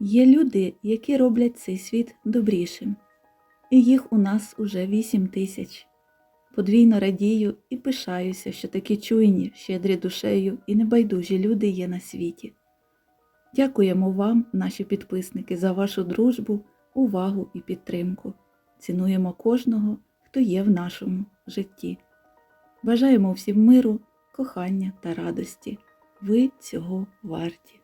Є люди, які роблять цей світ добрішим, і їх у нас уже вісім тисяч. Подвійно радію і пишаюся, що такі чуйні, щедрі душею і небайдужі люди є на світі. Дякуємо вам, наші підписники, за вашу дружбу, увагу і підтримку. Цінуємо кожного, хто є в нашому житті. Бажаємо всім миру, кохання та радості. Ви цього варті.